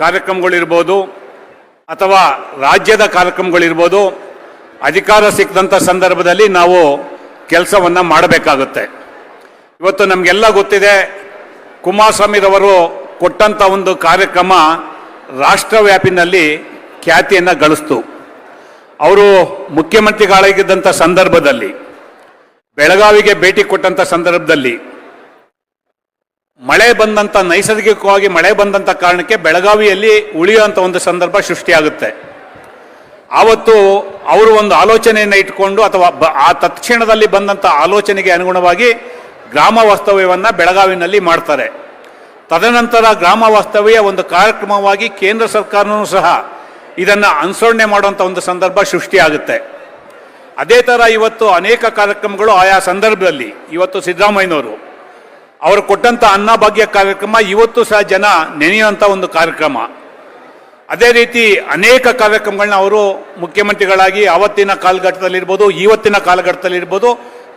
ಕಾರ್ಯಕ್ರಮಗಳಿರ್ಬೋದು ಅಥವಾ ರಾಜ್ಯದ ಕಾರ್ಯಕ್ರಮಗಳಿರ್ಬೋದು, ಅಧಿಕಾರ ಸಿಕ್ಕಿದಂಥ ಸಂದರ್ಭದಲ್ಲಿ ನಾವು ಕೆಲಸವನ್ನು ಮಾಡಬೇಕಾಗುತ್ತೆ. ಇವತ್ತು ನಮಗೆಲ್ಲ ಗೊತ್ತಿದೆ, ಕುಮಾರಸ್ವಾಮಿರವರು ಕೊಟ್ಟಂಥ ಒಂದು ಕಾರ್ಯಕ್ರಮ ರಾಷ್ಟ್ರವ್ಯಾಪಿನಲ್ಲಿ ಖ್ಯಾತಿಯನ್ನು ಗಳಿಸ್ತು. ಅವರು ಮುಖ್ಯಮಂತ್ರಿಗಳಾಗಿದ್ದಂಥ ಸಂದರ್ಭದಲ್ಲಿ, ಬೆಳಗಾವಿಗೆ ಭೇಟಿ ಕೊಟ್ಟಂಥ ಸಂದರ್ಭದಲ್ಲಿ ಮಳೆ ಬಂದಂಥ ನೈಸರ್ಗಿಕವಾಗಿ ಮಳೆ ಬಂದಂಥ ಕಾರಣಕ್ಕೆ ಬೆಳಗಾವಿಯಲ್ಲಿ ಉಳಿಯುವಂಥ ಒಂದು ಸಂದರ್ಭ ಸೃಷ್ಟಿಯಾಗುತ್ತೆ. ಆವತ್ತು ಅವರು ಒಂದು ಆಲೋಚನೆಯನ್ನು ಇಟ್ಕೊಂಡು ಅಥವಾ ಆ ತತ್ಕ್ಷಣದಲ್ಲಿ ಬಂದಂಥ ಆಲೋಚನೆಗೆ ಅನುಗುಣವಾಗಿ ಗ್ರಾಮ ವಾಸ್ತವ್ಯವನ್ನು ಬೆಳಗಾವಿನಲ್ಲಿ ಮಾಡ್ತಾರೆ. ತದನಂತರ ಗ್ರಾಮ ವಾಸ್ತವ್ಯ ಒಂದು ಕಾರ್ಯಕ್ರಮವಾಗಿ ಕೇಂದ್ರ ಸರ್ಕಾರನೂ ಸಹ ಇದನ್ನು ಅನುಸರಣೆ ಮಾಡುವಂಥ ಒಂದು ಸಂದರ್ಭ ಸೃಷ್ಟಿಯಾಗುತ್ತೆ. ಅದೇ ಥರ ಇವತ್ತು ಅನೇಕ ಕಾರ್ಯಕ್ರಮಗಳು ಆಯಾ ಸಂದರ್ಭದಲ್ಲಿ, ಇವತ್ತು ಸಿದ್ದರಾಮಯ್ಯನವರು. ಅವರು ಕೊಟ್ಟಂಥ ಅನ್ನಭಾಗ್ಯ ಕಾರ್ಯಕ್ರಮ ಇವತ್ತು ಸಹ ಜನ ನೆನೆಯುವಂಥ ಒಂದು ಕಾರ್ಯಕ್ರಮ. ಅದೇ ರೀತಿ ಅನೇಕ ಕಾರ್ಯಕ್ರಮಗಳನ್ನ ಅವರು ಮುಖ್ಯಮಂತ್ರಿಗಳಾಗಿ ಆವತ್ತಿನ ಕಾಲಘಟ್ಟದಲ್ಲಿರ್ಬೋದು ಇವತ್ತಿನ ಕಾಲಘಟ್ಟದಲ್ಲಿರ್ಬೋದು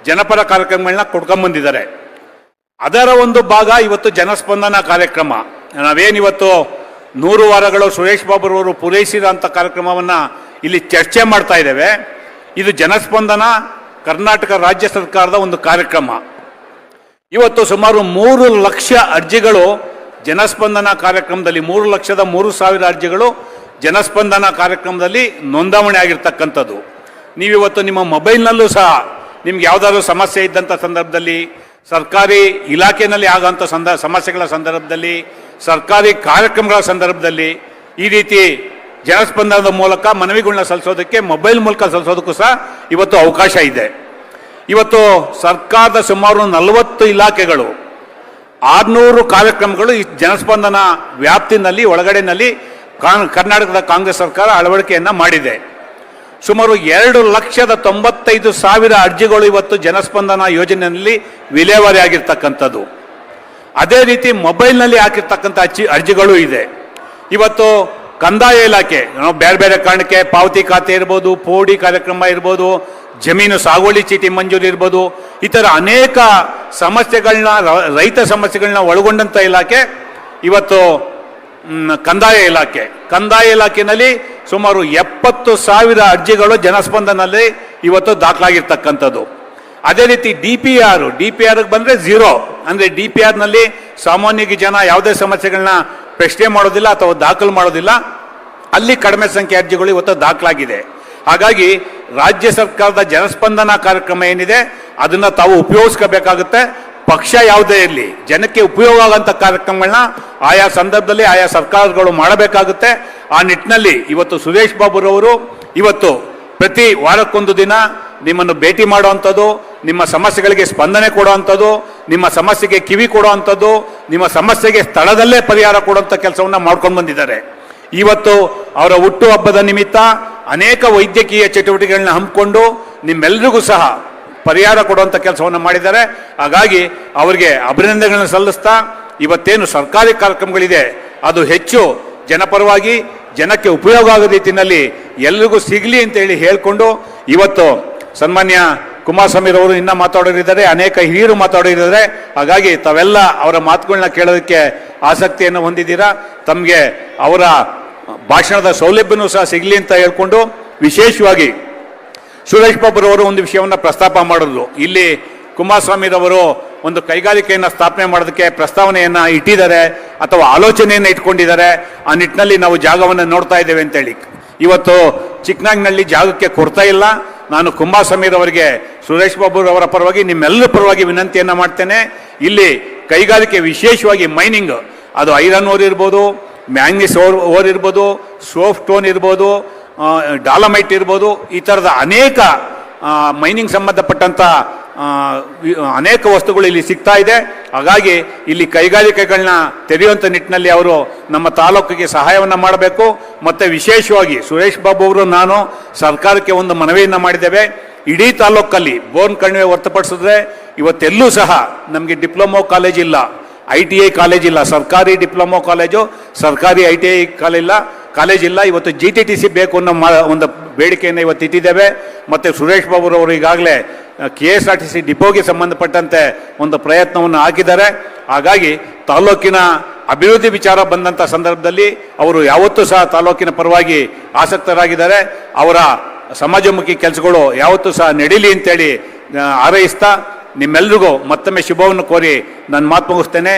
ಜನಪರ ಕಾರ್ಯಕ್ರಮಗಳನ್ನ ಕೊಡ್ಕೊಂಬಂದಿದ್ದಾರೆ ಅದರ ಒಂದು ಭಾಗ ಇವತ್ತು ಜನಸ್ಪಂದನ ಕಾರ್ಯಕ್ರಮ. ನಾವೇನಿವತ್ತು ನೂರು ವಾರಗಳು ಸುರೇಶ್ ಬಾಬುರವರು ಪೂರೈಸಿದಂಥ ಕಾರ್ಯಕ್ರಮವನ್ನು ಇಲ್ಲಿ ಚರ್ಚೆ ಮಾಡ್ತಾ ಇದ್ದೇವೆ. ಇದು ಜನಸ್ಪಂದನ, ಕರ್ನಾಟಕ ರಾಜ್ಯ ಸರ್ಕಾರದ ಒಂದು ಕಾರ್ಯಕ್ರಮ. ಇವತ್ತು ಸುಮಾರು ಮೂರು ಲಕ್ಷ ಅರ್ಜಿಗಳು ಜನಸ್ಪಂದನ ಕಾರ್ಯಕ್ರಮದಲ್ಲಿ, ಮೂರು ಲಕ್ಷದ ಮೂರು ಸಾವಿರ ಅರ್ಜಿಗಳು ಜನಸ್ಪಂದನ ಕಾರ್ಯಕ್ರಮದಲ್ಲಿ ನೋಂದಾವಣೆ ಆಗಿರ್ತಕ್ಕಂಥದ್ದು. ನೀವಿವತ್ತು ನಿಮ್ಮ ಮೊಬೈಲ್ನಲ್ಲೂ ಸಹ ನಿಮ್ಗೆ ಯಾವುದಾದ್ರೂ ಸಮಸ್ಯೆ ಇದ್ದಂಥ ಸಂದರ್ಭದಲ್ಲಿ, ಸರ್ಕಾರಿ ಇಲಾಖೆಯಲ್ಲಿ ಆಗೋಂಥ ಸಂದ, ಸಮಸ್ಯೆಗಳ ಸಂದರ್ಭದಲ್ಲಿ, ಸರ್ಕಾರಿ ಕಾರ್ಯಕ್ರಮಗಳ ಸಂದರ್ಭದಲ್ಲಿ ಈ ರೀತಿ ಜನಸ್ಪಂದನದ ಮೂಲಕ ಮನವಿಗಳನ್ನ ಸಲ್ಲಿಸೋದಕ್ಕೆ, ಮೊಬೈಲ್ ಮೂಲಕ ಸಲ್ಲಿಸೋದಕ್ಕೂ ಸಹ ಇವತ್ತು ಅವಕಾಶ ಇದೆ. ಇವತ್ತು ಸರ್ಕಾರದ ಸುಮಾರು ನಲವತ್ತು ಇಲಾಖೆಗಳು, ಆರುನೂರು ಕಾರ್ಯಕ್ರಮಗಳು ಈ ಜನಸ್ಪಂದನ ವ್ಯಾಪ್ತಿನಲ್ಲಿ, ಒಳಗಡೆನಲ್ಲಿ ಕರ್ನಾಟಕದ ಕಾಂಗ್ರೆಸ್ ಸರ್ಕಾರ ಅಳವಡಿಕೆಯನ್ನು ಮಾಡಿದೆ. ಸುಮಾರು ಎರಡು ಲಕ್ಷದ ತೊಂಬತ್ತೈದು ಸಾವಿರ ಅರ್ಜಿಗಳು ಇವತ್ತು ಜನಸ್ಪಂದನ ಯೋಜನೆಯಲ್ಲಿ ವಿಲೇವಾರಿ ಆಗಿರ್ತಕ್ಕಂಥದ್ದು. ಅದೇ ರೀತಿ ಮೊಬೈಲ್ನಲ್ಲಿ ಹಾಕಿರ್ತಕ್ಕಂಥ ಅರ್ಜಿ, ಅರ್ಜಿಗಳು ಇದೆ. ಇವತ್ತು ಕಂದಾಯ ಇಲಾಖೆ, ಬೇರೆ ಬೇರೆ ಕಾರಣಕ್ಕೆ ಪಾವತಿ ಖಾತೆ ಇರ್ಬೋದು, ಪೋಡಿ ಕಾರ್ಯಕ್ರಮ ಇರ್ಬೋದು ಜಮೀನು ಸಾಗುವಳಿ ಚೀಟಿ ಮಂಜೂರು ಇರ್ಬೋದು, ಇತರ ಅನೇಕ ಸಮಸ್ಯೆಗಳನ್ನ ರೈತ ಸಮಸ್ಯೆಗಳನ್ನ ಒಳಗೊಂಡಂಥ ಇಲಾಖೆ, ಇವತ್ತು ಕಂದಾಯ ಇಲಾಖೆ. ಕಂದಾಯ ಇಲಾಖೆಯಲ್ಲಿ ಸುಮಾರು ಎಪ್ಪತ್ತು ಸಾವಿರ ಅರ್ಜಿಗಳು ಜನಸ್ಪಂದನಲ್ಲಿ ಇವತ್ತು ದಾಖಲಾಗಿರ್ತಕ್ಕಂಥದ್ದು. ಅದೇ ರೀತಿ D P R, D P R ಬಂದರೆ ಝೀರೋ. ಅಂದರೆ ಡಿ ಪಿ ಆರ್ನಲ್ಲಿ ಸಾಮಾನ್ಯವಾಗಿ ಜನ ಯಾವುದೇ ಸಮಸ್ಯೆಗಳನ್ನ ಪ್ರಶ್ನೆ ಮಾಡೋದಿಲ್ಲ ಅಥವಾ ದಾಖಲು ಮಾಡೋದಿಲ್ಲ. ಅಲ್ಲಿ ಕಡಿಮೆ ಸಂಖ್ಯೆ ಅರ್ಜಿಗಳು ಇವತ್ತು ದಾಖಲಾಗಿದೆ. ಹಾಗಾಗಿ ರಾಜ್ಯ ಸರ್ಕಾರದ ಜನಸ್ಪಂದನ ಕಾರ್ಯಕ್ರಮ ಏನಿದೆ, ಅದನ್ನ ತಾವು ಉಪಯೋಗಿಸ್ಕೋಬೇಕಾಗುತ್ತೆ. ಪಕ್ಷ ಯಾವುದೇ ಇರಲಿ, ಜನಕ್ಕೆ ಉಪಯೋಗ ಆಗೋಂಥ ಕಾರ್ಯಕ್ರಮಗಳನ್ನ ಆಯಾ ಸಂದರ್ಭದಲ್ಲಿ ಆಯಾ ಸರ್ಕಾರಗಳು ಮಾಡಬೇಕಾಗುತ್ತೆ. ಆ ನಿಟ್ಟಿನಲ್ಲಿ ಇವತ್ತು ಸುರೇಶ್ ಬಾಬುರವರು ಇವತ್ತು ಪ್ರತಿ ವಾರಕ್ಕೊಂದು ದಿನ ನಿಮ್ಮನ್ನು ಭೇಟಿ ಮಾಡುವಂಥದ್ದು, ನಿಮ್ಮ ಸಮಸ್ಯೆಗಳಿಗೆ ಸ್ಪಂದನೆ ಕೊಡುವಂಥದ್ದು, ನಿಮ್ಮ ಸಮಸ್ಯೆಗೆ ಕಿವಿ ಕೊಡುವಂಥದ್ದು, ನಿಮ್ಮ ಸಮಸ್ಯೆಗೆ ಸ್ಥಳದಲ್ಲೇ ಪರಿಹಾರ ಕೊಡುವಂಥ ಕೆಲಸವನ್ನು ಮಾಡ್ಕೊಂಡು ಬಂದಿದ್ದಾರೆ. ಇವತ್ತು ಅವರ ಹುಟ್ಟುಹಬ್ಬದ ನಿಮಿತ್ತ ಅನೇಕ ವೈದ್ಯಕೀಯ ಚಟುವಟಿಕೆಗಳನ್ನ ಹಮ್ಮಿಕೊಂಡು ನಿಮ್ಮೆಲ್ಲರಿಗೂ ಸಹ ಪರಿಹಾರ ಕೊಡುವಂಥ ಕೆಲಸವನ್ನು ಮಾಡಿದ್ದಾರೆ. ಹಾಗಾಗಿ ಅವರಿಗೆ ಅಭಿನಂದನೆಗಳನ್ನು ಸಲ್ಲಿಸ್ತಾ ಇವತ್ತೇನು ಸರ್ಕಾರಿ ಕಾರ್ಯಕ್ರಮಗಳಿದೆ, ಅದು ಹೆಚ್ಚು ಜನಪರವಾಗಿ, ಜನಕ್ಕೆ ಉಪಯೋಗ ಆಗೋ ರೀತಿಯಲ್ಲಿ ಎಲ್ರಿಗೂ ಸಿಗಲಿ ಅಂತ ಹೇಳಿ ಹೇಳಿಕೊಂಡು ಇವತ್ತು ಸನ್ಮಾನ್ಯ ಕುಮಾರಸ್ವಾಮಿರವರು ಇನ್ನ ಮಾತಾಡೋರಿದ್ದಾರೆ, ಅನೇಕ ಹಿರಿಯರು ಮಾತಾಡೋರಿದ್ದಾರೆ. ಹಾಗಾಗಿ ತಾವೆಲ್ಲ ಅವರ ಮಾತುಗಳನ್ನ ಕೇಳೋದಕ್ಕೆ ಆಸಕ್ತಿಯನ್ನು ಹೊಂದಿದ್ದೀರಾ? ತಮಗೆ ಅವರ ಭಾಷಣದ ಸೌಲಭ್ಯನೂ ಸಹ ಸಿಗಲಿ ಅಂತ ಹೇಳ್ಕೊಂಡು ವಿಶೇಷವಾಗಿ ಸುರೇಶ್ ಬಾಬುರವರು ಒಂದು ವಿಷಯವನ್ನು ಪ್ರಸ್ತಾಪ ಮಾಡಿದ್ರು ಇಲ್ಲಿ ಕುಮಾರಸ್ವಾಮಿರವರು ಒಂದು ಕೈಗಾರಿಕೆಯನ್ನು ಸ್ಥಾಪನೆ ಮಾಡೋದಕ್ಕೆ ಪ್ರಸ್ತಾವನೆಯನ್ನು ಇಟ್ಟಿದ್ದಾರೆ ಅಥವಾ ಆಲೋಚನೆಯನ್ನು ಇಟ್ಕೊಂಡಿದ್ದಾರೆ. ಆ ನಿಟ್ಟಿನಲ್ಲಿ ನಾವು ಜಾಗವನ್ನು ನೋಡ್ತಾ ಇದ್ದೇವೆ ಅಂತೇಳಿ ಇವತ್ತು ಚಿಕ್ಕನಾಗ್ನಲ್ಲಿ ಜಾಗಕ್ಕೆ ಕೊಡ್ತಾ ಇಲ್ಲ. ನಾನು ಕುಮಾರಸ್ವಾಮಿರವರಿಗೆ, ಸುರೇಶ್ ಬಾಬುರವರ ಪರವಾಗಿ ನಿಮ್ಮೆಲ್ಲರ ಪರವಾಗಿ ವಿನಂತಿಯನ್ನು ಮಾಡ್ತೇನೆ. ಇಲ್ಲಿ ಕೈಗಾರಿಕೆ ವಿಶೇಷವಾಗಿ ಮೈನಿಂಗ್, ಅದು ಐರನ್ ಓರ್ ಇರ್ಬೋದು ಮ್ಯಾಂಗ್ನೀಸ್ ಓರ್ ಓರ್ ಇರ್ಬೋದು ಸೋಫ್ ಟೋನ್ ಇರ್ಬೋದು ಡಾಲಮೈಟ್ ಇರ್ಬೋದು, ಈ ಥರದ ಅನೇಕ ಮೈನಿಂಗ್ ಸಂಬಂಧಪಟ್ಟಂಥ ಅನೇಕ ವಸ್ತುಗಳು ಇಲ್ಲಿ ಸಿಗ್ತಾ ಇದೆ. ಹಾಗಾಗಿ ಇಲ್ಲಿ ಕೈಗಾರಿಕೆಗಳನ್ನ ತೆರೆಯುವಂಥ ನಿಟ್ಟಿನಲ್ಲಿ ಅವರು ನಮ್ಮ ತಾಲೂಕಿಗೆ ಸಹಾಯವನ್ನು ಮಾಡಬೇಕು. ಮತ್ತು ವಿಶೇಷವಾಗಿ ಸುರೇಶ್ ಬಾಬು ಅವರು, ನಾನು ಸರ್ಕಾರಕ್ಕೆ ಒಂದು ಮನವಿಯನ್ನು ಮಾಡಿದ್ದೇವೆ. ಇಡೀ ತಾಲೂಕಲ್ಲಿ ಬೋರ್ನ್ ಕಣಿವೆ ಹೊರತುಪಡಿಸಿದ್ರೆ ಇವತ್ತೆಲ್ಲೂ ಸಹ ನಮಗೆ ಡಿಪ್ಲೊಮೊ ಕಾಲೇಜ್ ಇಲ್ಲ. ಐ ಟಿ ಐ ಕಾಲೇಜಿಲ್ಲ ಸರ್ಕಾರಿ ಡಿಪ್ಲೊಮೊ ಕಾಲೇಜು, ಸರ್ಕಾರಿ ಐ ಟಿ ಐ ಕಾಲೇಜ್ ಇಲ್ಲ ಕಾಲೇಜ್ ಇಲ್ಲ. ಇವತ್ತು ಜಿ ಟಿ ಟಿ ಸಿ ಬೇಕು ಅನ್ನೋ ಒಂದು ಬೇಡಿಕೆಯನ್ನು ಇವತ್ತು ಇಟ್ಟಿದ್ದೇವೆ. ಮತ್ತು ಸುರೇಶ್ ಬಾಬುರವರು ಈಗಾಗಲೇ K S R T C ಡಿಪೋಗೆ ಸಂಬಂಧಪಟ್ಟಂತೆ ಒಂದು ಪ್ರಯತ್ನವನ್ನು ಹಾಕಿದ್ದಾರೆ. ಹಾಗಾಗಿ ತಾಲೂಕಿನ ಅಭಿವೃದ್ಧಿ ವಿಚಾರ ಬಂದಂಥ ಸಂದರ್ಭದಲ್ಲಿ ಅವರು ಯಾವತ್ತೂ ಸಹ ತಾಲೂಕಿನ ಪರವಾಗಿ ಆಸಕ್ತರಾಗಿದ್ದಾರೆ. ಅವರ ಸಮಾಜಮುಖಿ ಕೆಲಸಗಳು ಯಾವತ್ತೂ ಸಹ ನಡೀಲಿ ಅಂತೇಳಿ ಹಾರೈಸ್ತಾ ನಿಮ್ಮೆಲ್ರಿಗೂ ಮತ್ತೊಮ್ಮೆ ಶುಭವನ್ನು ಕೋರಿ ನಾನು ಮಾತು ಮುಗಿಸ್ತೇನೆ.